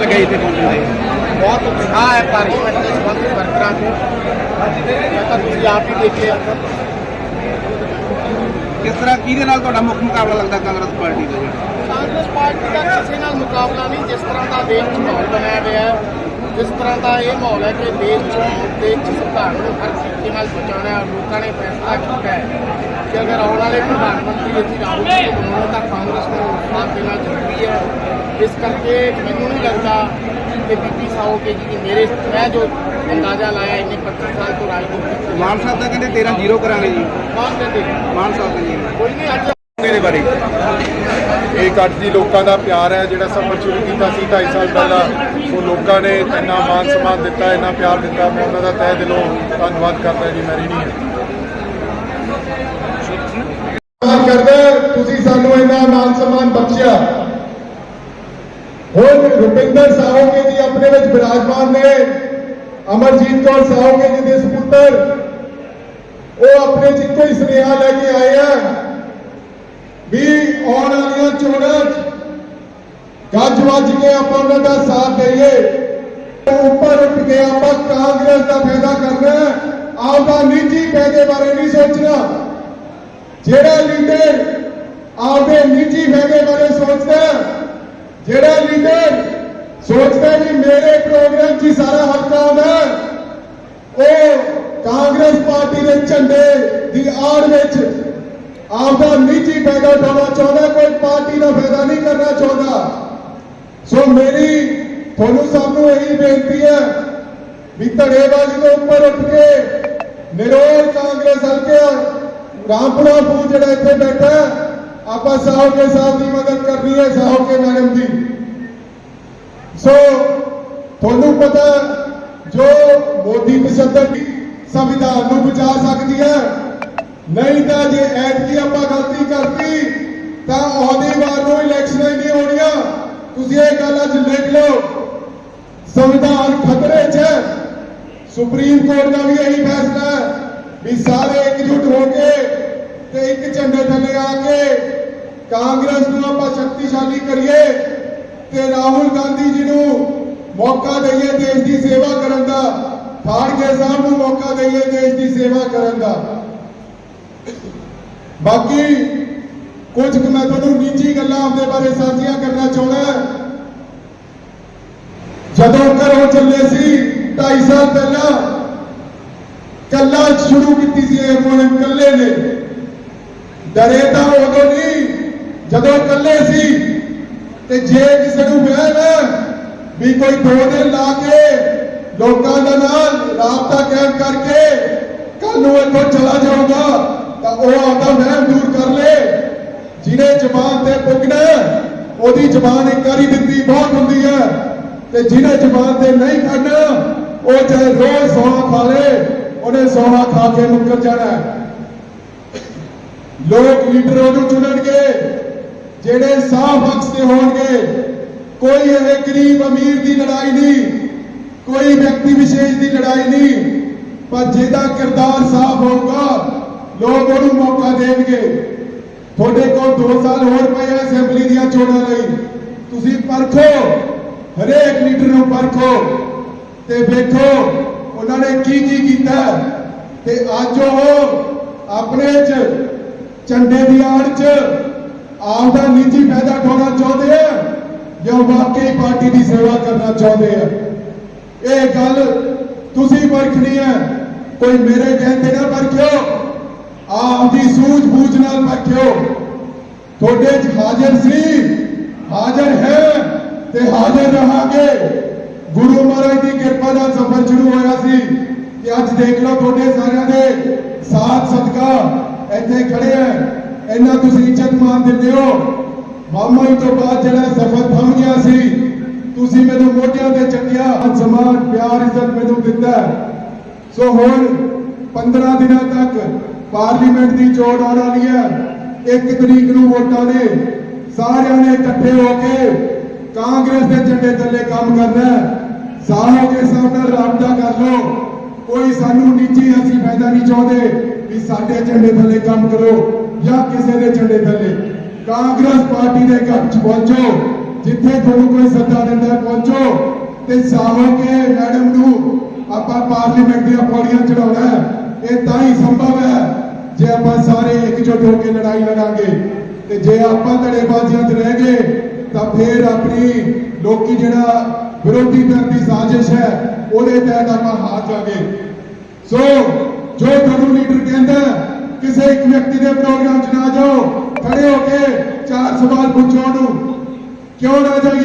ਲੱਗਿਆ ਇੱਥੇ ਪਹੁੰਚਣ ਦੇ ਬਹੁਤ ਉਤਸ਼ਾਹ ਹੈ ਪਾਰਲੀਮੈਂਟ ਦੇ ਵਰਕਰਾਂ ਤੋਂ ਮੈਂ ਤਾਂ ਤੁਸੀਂ ਆਪ ਹੀ ਦੇਖ ਕਿਸ ਤਰ੍ਹਾਂ ਕਿਹਦੇ ਨਾਲ ਤੁਹਾਡਾ ਮੁੱਖ ਮੁਕਾਬਲਾ ਲੱਗਦਾ ਕਾਂਗਰਸ ਪਾਰਟੀ ਦਾ? ਕਾਂਗਰਸ ਪਾਰਟੀ ਦਾ ਕਿਸੇ ਨਾਲ ਮੁਕਾਬਲਾ ਨਹੀਂ ਜਿਸ ਤਰ੍ਹਾਂ ਦਾ ਦੇਸ਼ ਮਾਹੌਲ ਬਣਿਆ ਹੋਇਆ ਹੈ। ਜਿਸ ਤਰ੍ਹਾਂ ਦਾ ਇਹ ਮਾਹੌਲ ਹੈ ਕਿ ਦੇਸ਼ 'ਚੋਂ ਦੇਸ਼ 'ਚ ਨੂੰ ਹਰ ਤਰੀਕੇ ਨਾਲ ਬਚਾਉਣਾ ਹੈ ਲੋਕਾਂ ਨੇ ਫੈਸਲਾ ਕੀਤਾ ਹੈ ਕਿ ਅਗਰ ਆਉਣ ਵਾਲੇ ਪ੍ਰਧਾਨ ਮੰਤਰੀ ਅਸੀਂ ਰਾਹੁਲ ਜੀ ਬਣਾਉਣਾ ਤਾਂ ਕਾਂਗਰਸ ਨੂੰ ਸਾਥ ਦੇਣਾ ਜ਼ਰੂਰੀ ਹੈ। ਇਸ ਕਰਕੇ ਮੈਨੂੰ ਨਹੀਂ ਲੱਗਦਾ ਕਿ ਬੀਪੀ ਸਾਹੋ ਕੇ ਜੀ ਦੀ ਮੇਰੇ ਮੈਂ ਜੋ ਅੰਦਾਜ਼ਾ ਲਾਇਆ ਇੰਨੇ 25 ਸਾਲ ਤੋਂ ਰਾਜਨੀਤੀ ਮਾਨ ਸਾਹਿਬ ਤਾਂ ਕਹਿੰਦੇ 13 ਜ਼ੀਰੋ ਕਰਾਂਗੇ ਜੀ। ਕੌਣ ਕਹਿੰਦੇ। ਮਾਨ ਸਾਹਿਬ ਜੀ। ਕੋਈ ਨਹੀਂ ਅੱਜ ਇਹਦੇ ਬਾਰੇ। ਇਹ ਕੱਟ ਦੀ ਲੋਕਾਂ ਦਾ ਪਿਆਰ ਹੈ, ਜਿਹੜਾ ਸਫ਼ਰ ਸ਼ੁਰੂ ਕੀਤਾ ਸੀ 2.5 ਸਾਲ ਪਹਿਲਾਂ। ਉਹ ਲੋਕਾਂ ਨੇ ਇੰਨਾ ਮਾਨ ਸਨਮਾਨ ਦਿੱਤਾ, ਇੰਨਾ ਪਿਆਰ ਦਿੱਤਾ। ਮੈਂ ਉਹਨਾਂ ਦਾ ਤਹਿ ਦਿਲੋਂ ਧੰਨਵਾਦ ਕਰਦਾ ਜੀ ਮੈਰੀ ਨਹੀਂ ਹੈ। ਕਰਦਾ ਤੁਸੀਂ ਸਾਨੂੰ ਇੰਨਾ ਮਾਨ ਸਨਮਾਨ ਬਖਸ਼ਿਆ। ਹੁਣ ਰੁਪਿੰਦਰ ਸਾਹੋਕੇ ਜੀ ਆਪਣੇ ਵਿੱਚ ਬਿਰਾਜਮਾਨ ਨੇ। ਅਮਰਜੀਤ ਕੌਰ ਸਾਹੋਕੇ ਜੀ ਦੇ ਸੁਪੁੱਤਰ। ਉਹ ਆਪਣੇ ਚ ਇੱਕੋ ਹੀ ਸੁਨੇਹਾ ਲੈ ਕੇ ਆਏ ਆ। ਵੀ ਆਉਣ ਵਾਲੀਆਂ ਚੋਣਾਂ 'ਚ ਗੱਜ ਵੱਜ ਕੇ ਆਪਾਂ ਉਹਨਾਂ ਦਾ ਸਾਥ ਦਈਏ। ਉੱਪਰ ਉੱਠ ਕੇ ਆਪਾਂ ਕਾਂਗਰਸ ਦਾ ਫਾਇਦਾ ਕਰਨਾ ਆਪਦਾ ਨਿੱਜੀ ਫਾਇਦੇ ਬਾਰੇ ਨਹੀਂ ਸੋਚਣਾ। ਜਿਹੜਾ ਲੀਡਰ ਆਪਦੇ ਨਿੱਜੀ ਫਾਇਦੇ ਬਾਰੇ ਸੋਚਦਾ ਜਿਹੜਾ ਲੀਡਰ ਸੋਚਦਾ ਵੀ ਮੇਰੇ ਪ੍ਰੋਗਰਾਮ 'ਚ ਹੀ ਸਾਰਾ ਹੱਕ ਆਉਂਦਾ ਉਹ ਕਾਂਗਰਸ ਪਾਰਟੀ ਦੇ ਝੰਡੇ ਦੀ ਆੜ ਵਿੱਚ ਆਪਦਾ ਨਿੱਜੀ ਫਾਇਦਾ ਉਠਾਉਣਾ ਚਾਹੁੰਦਾ, ਕੋਈ ਪਾਰਟੀ ਦਾ ਫਾਇਦਾ ਨਹੀਂ ਕਰਨਾ ਚਾਹੁੰਦਾ। ਸੋ ਮੇਰੀ ਤੁਹਾਨੂੰ ਸਭ ਨੂੰ ਇਹੀ ਬੇਨਤੀ ਹੈ ਵੀ ਧੜੇਬਾਜ਼ੀ ਤੋਂ ਉੱਪਰ ਉੱਠ ਕੇ ਨਿਰੋਲ ਕਾਂਗਰਸ ਹਲਕੇ ਰਾਮਪੁਰਾ ਫੂ ਜਿਹੜਾ ਇੱਥੇ ਬੈਠਾ ਆਪਾਂ ਆਪਾਂ ਸਾਹੋਕੇ ਸਾਹਿਬ ਦੀ ਮਦਦ ਕਰਨੀ ਹੈ, ਸਾਹੋਕੇ ਮੈਡਮ ਦੀ। ਸੋ ਤੁਹਾਨੂੰ ਪਤਾ ਜੋ ਮੋਦੀ ਤਸ਼ੱਦਦ ਸੰਵਿਧਾਨ ਨੂੰ ਬਚਾ ਸਕਦੀ ਹੈ ਨਹੀਂ ਤਾਂ ਜੇ ਐਤਕੀ ਆਪਾਂ ਗਲਤੀ ਕਰਤੀ, ਤਾਂ ਆਉਂਦੀ ਵਾਰ ਨੂੰ ਇਲੈਕਸ਼ਨ ਨਹੀਂ ਹੋਣੀਆਂ। ਤੁਸੀਂ ਇਹ ਗੱਲ ਅੱਜ ਲਿਖ ਲਓ। ਸੰਵਿਧਾਨ ਖਤਰੇ 'ਚ ਹੈ। ਸੁਪਰੀਮ ਕੋਰਟ ਦਾ ਵੀ ਇਹੀ ਫੈਸਲਾ ਹੈ ਵੀ ਸਾਰੇ ਇਕਜੁੱਟ ਹੋ ਕੇ ਤੇ ਇੱਕ ਝੰਡੇ ਥੱਲੇ ਆ ਕੇ ਕਾਂਗਰਸ ਨੂੰ ਆਪਾਂ ਸ਼ਕਤੀਸ਼ਾਲੀ ਕਰੀਏ ਤੇ ਰਾਹੁਲ ਗਾਂਧੀ ਜੀ ਨੂੰ ਮੌਕਾ ਦਈਏ ਦੇਸ਼ ਦੀ ਸੇਵਾ ਕਰਨ ਦਾ, ਫਾੜਕੇ ਸਾਹਿਬ ਨੂੰ ਮੌਕਾ ਦਈਏ ਦੇਸ਼ ਦੀ ਸੇਵਾ ਕਰਨ ਦਾ। ਬਾਕੀ ਕੁਝ ਕੁ ਮੈਂ ਤੁਹਾਨੂੰ ਨਿੱਜੀ ਗੱਲਾਂ ਆਪਦੇ ਬਾਰੇ ਸਾਂਝੀਆਂ ਕਰਨਾ ਚਾਹੁੰਦਾ ਜਦੋਂ ਘਰੋਂ ਚੱਲੇ ਸੀ 2.5 ਸਾਲ ਪਹਿਲਾਂ ਕੱਲਾ ਸ਼ੁਰੂ ਕੀਤੀ ਸੀ ਇਹ ਮੁਹਿੰਮ ਕੱਲੇ ਨੇ। ਡਰੇ ਤਾਂ ਉਦੋਂ ਨਹੀਂ, ਜਦੋਂ ਕੱਲੇ ਸੀ, ਤੇ ਜੇ ਕਿਸੇ ਨੂੰ ਵਹਿਮ ਹੈ ਵੀ ਕੋਈ ਦੋ ਦਿਨ ਲਾ ਕੇ ਲੋਕਾਂ ਦਾ ਨਾਲ ਰਾਬਤਾ ਕਾਇਮ ਕਰਕੇ ਕੱਲ ਨੂੰ ਇੱਥੋਂ ਚਲਾ ਜਾਊਗਾ। ਤਾਂ ਉਹ ਆਪਦਾ ਵਹਿਮ ਦੂਰ ਕਰ ਲੇ। ਜਿਹਨੇ ਜ਼ਬਾਨ ਤੇ ਪੁੱਗਣਾ ਉਹਦੀ ਜ਼ਬਾਨ ਇੱਕ ਵਾਰੀ ਦਿੱਤੀ ਬਹੁਤ ਹੁੰਦੀ ਹੈ। ਤੇ ਜਿਹਨੇ ਜ਼ਬਾਨ ਤੇ ਨਹੀਂ ਖੜਨਾ, ਉਹ ਚਾਹੇ ਰੋਜ਼ ਸੋਨਾ ਖਾ ਲੇ, ਉਹਨੇ ਸੋਨਾ ਖਾ ਕੇ ਮੁੱਕਰ ਜਾਣਾ ਲੋਕ ਲੀਡਰ ਉਹਨੂੰ ਚੁਣਨਗੇ, ਜਿਹੜੇ ਸਾਫ਼ ਹੱਕ ਦੇ ਹੋਣਗੇ। ਕੋਈ ਇਹ ਗਰੀਬ ਅਮੀਰ ਦੀ ਲੜਾਈ ਨਹੀਂ, ਕੋਈ ਵਿਅਕਤੀ ਵਿਸ਼ੇਸ਼ ਦੀ ਲੜਾਈ ਨਹੀਂ, ਪਰ ਜਿਹਦਾ ਕਿਰਦਾਰ ਸਾਫ਼ ਹੋਊਗਾ ਲੋਕ ਉਹਨੂੰ ਮੌਕਾ ਦੇਣਗੇ। ਤੁਹਾਡੇ ਕੋਲ 2 ਸਾਲ ਹੋਰ ਪਏ ਆ ਅਸੈਂਬਲੀ ਦੀਆਂ ਚੋਣਾਂ ਲਈ। ਤੁਸੀਂ ਪਰਖੋ, ਹਰੇਕ ਲੀਡਰ ਨੂੰ ਪਰਖੋ ਤੇ ਵੇਖੋ ਉਹਨਾਂ ਨੇ ਕੀ ਕੀ ਕੀਤਾ। ਤੇ ਅੱਜ ਉਹ ਆਪਣੇ ਚ, ਝੰਡੇ ਦੀ ਆੜ ਚ ਆਪਦਾ ਨਿੱਜੀ ਫਾਇਦਾ ਉਠਾਉਣਾ ਚਾਹੁੰਦੇ ਆ ਜਾਂ ਵਾਕਈ ਪਾਰਟੀ ਦੀ ਸੇਵਾ ਕਰਨਾ ਚਾਹੁੰਦੇ ਆ? ਇਹ ਗੱਲ ਤੁਸੀਂ ਪਰਖਣੀ ਹੈ ਕੋਈ ਮੇਰੇ ਕਹਿੰਦੇ ਨਾ ਆਪ ਦੀ ਸੂਝ-ਬੂਝ ਨਾਲ ਪਰਖਿਓ ਤੁਹਾਡੇ ਚ ਹਾਜ਼ਰ ਸੀ, ਹਾਜ਼ਰ ਹੈ ਤੇ ਹਾਜ਼ਰ ਰਹਾਂਗੇ। ਗੁਰੂ ਮਹਾਰਾਜ ਦੀ ਕਿਰਪਾ ਨਾਲ ਸਫ਼ਰ ਸ਼ੁਰੂ ਹੋਇਆ ਸੀ ਕਿ ਅੱਜ ਦੇਖ ਲਓ ਤੁਹਾਡੇ ਸਾਰਿਆਂ ਦੇ ਸਾਥ ਸਦਕਾ ਇੱਥੇ ਖੜੇ ਆ ਇੰਨਾ ਤੁਸੀਂ ਇੱਜ਼ਤ ਮਾਨ ਦਿੰਦੇ ਹੋ। ਮਾਮਾ ਜੀ ਤੋਂ ਬਾਅਦ ਜਿਹੜਾ ਸਫ਼ਰ ਥੰਮ ਗਿਆ ਸੀ, ਤੁਸੀਂ ਮੈਨੂੰ ਮੋਢਿਆਂ ਤੇ ਚੱਕਿਆ ਸਮਾਨ, ਪਿਆਰ, ਇੱਜ਼ਤ ਮੈਨੂੰ ਦਿੱਤਾ। ਸੋ ਹੁਣ 15 ਦਿਨਾਂ ਤੱਕ ਪਾਰਲੀਮੈਂਟ ਦੀ ਚੋਣ ਆਉਣ ਵਾਲੀ ਹੈ। ਇੱਕ ਤਰੀਕ ਨੂੰ ਵੋਟਾਂ ਨੇ। ਸਾਰਿਆਂ ਨੇ ਇਕੱਠੇ ਹੋ ਕੇ ਕਾਂਗਰਸ ਦੇ ਝੰਡੇ ਥੱਲੇ ਕੰਮ ਕਰਨਾ ਹੈ। ਸਾਹੋਂ ਕੇ ਸਭ ਨਾਲ ਰਾਬਤਾ ਕਰ ਲਓ। ਕੋਈ ਸਾਨੂੰ ਨਿੱਜੀ ਅਸੀਂ ਫਾਇਦਾ ਨਹੀਂ ਚਾਹੁੰਦੇ ਵੀ ਸਾਡੇ ਝੰਡੇ ਥੱਲੇ ਕੰਮ ਕਰੋ ਜਾਂ ਕਿਸੇ ਦੇ ਝੰਡੇ ਥੱਲੇ। ਕਾਂਗਰਸ ਪਾਰਟੀ ਦੇ ਘਰ ਚ ਪਹੁੰਚੋ। ਜਿੱਥੇ ਤੁਹਾਨੂੰ ਕੋਈ ਸੱਦਾ ਦਿੰਦਾ ਪਹੁੰਚੋ। ਤੇ ਸਾਹੋ ਕੇ ਮੈਡਮ ਨੂੰ ਆਪਾਂ ਪਾਰਲੀਮੈਂਟ ਦੀਆਂ ਪੌੜੀਆਂ ਚੜਾਉਣਾ ਇਹ ਤਾਂ ਹੀ ਸੰਭਵ ਹੈ ਜੇ ਆਪਾਂ ਸਾਰੇ ਇਕਜੁੱਟ ਹੋ ਕੇ ਲੜਾਈ ਲੜਾਂਗੇ ਤੇ ਜੇ ਆਪਾਂ ਧੜੇਬਾਜ਼ੀਆਂ 'ਚ ਰਹਿ ਗਏ, ਤਾਂ ਫਿਰ ਆਪਣੀ ਲੋਕੀ ਜਿਹੜਾ ਵਿਰੋਧੀ ਧਿਰ ਦੀ ਸਾਜ਼ਿਸ਼ ਹੈ, ਉਹਦੇ ਤਹਿਤ ਆਪਾਂ ਹਾਰ ਜਾਵਾਂਗੇ। ਸੋ, ਜੋ ਤੁਹਾਨੂੰ ਲੀਡਰ ਕਹਿੰਦਾ ਕਿਸੇ ਇੱਕ ਵਿਅਕਤੀ ਦੇ ਪ੍ਰੋਗਰਾਮ 'ਚ ਨਾ ਜਾਓ, ਖੜੇ ਹੋ ਕੇ ਚਾਰ ਸਵਾਲ ਪੁੱਛੋ ਉਹਨੂੰ, ਕਿਉਂ ਨਾ ਜਾਈਏ?